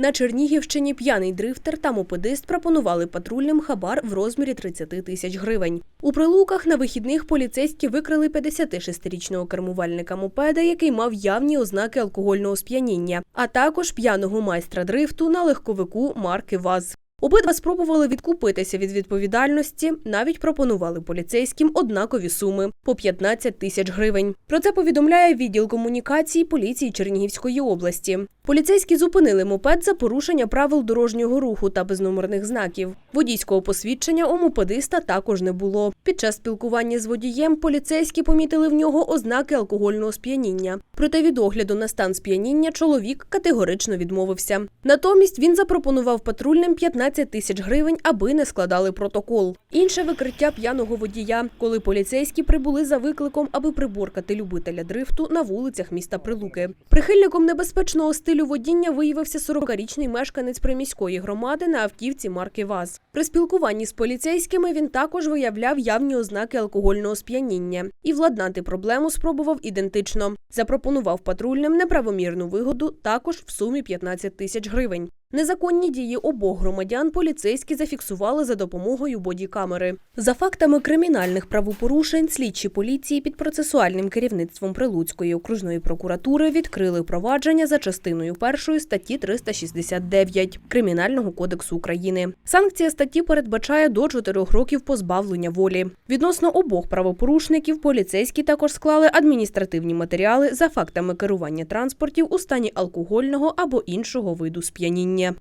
На Чернігівщині п'яний дрифтер та мопедист пропонували патрульним хабар в розмірі 30 тисяч гривень. У прилуках на вихідних поліцейські викрили 56-річного кермувальника мопеда, який мав явні ознаки алкогольного сп'яніння, а також п'яного майстра дрифту на легковику марки ВАЗ. Обидва спробували відкупитися від відповідальності, навіть пропонували поліцейським однакові суми по 15 тисяч гривень. Про це повідомляє відділ комунікації поліції Чернігівської області. Поліцейські зупинили мопед за порушення правил дорожнього руху та безномерних знаків. Водійського посвідчення у мопедиста також не було. Під час спілкування з водієм поліцейські помітили в нього ознаки алкогольного сп'яніння. Проте від огляду на стан сп'яніння чоловік категорично відмовився. Натомість він запропонував патрульним 15 тисяч гривень, аби не складали протокол. Інше викриття п'яного водія, коли поліцейські прибули за викликом, аби приборкати любителя дрифту на вулицях міста Прилуки. Прихильником небезпечного стилю водіння виявився 40-річний мешканець приміської громади на автівці марки ВАЗ. При спілкуванні з поліцейськими він також виявляв явні ознаки алкогольного сп'яніння і владнати проблему спробував ідентично. Запропонував патрульним неправомірну вигоду також в сумі 15 тисяч гривень. Незаконні дії обох громадян поліцейські зафіксували за допомогою бодікамери. За фактами кримінальних правопорушень, слідчі поліції під процесуальним керівництвом Прилуцької окружної прокуратури відкрили провадження за частиною першої статті 369 Кримінального кодексу України. Санкція статті передбачає до 4 років позбавлення волі. Відносно обох правопорушників поліцейські також склали адміністративні матеріали за фактами керування транспортів у стані алкогольного або іншого виду сп'яніння.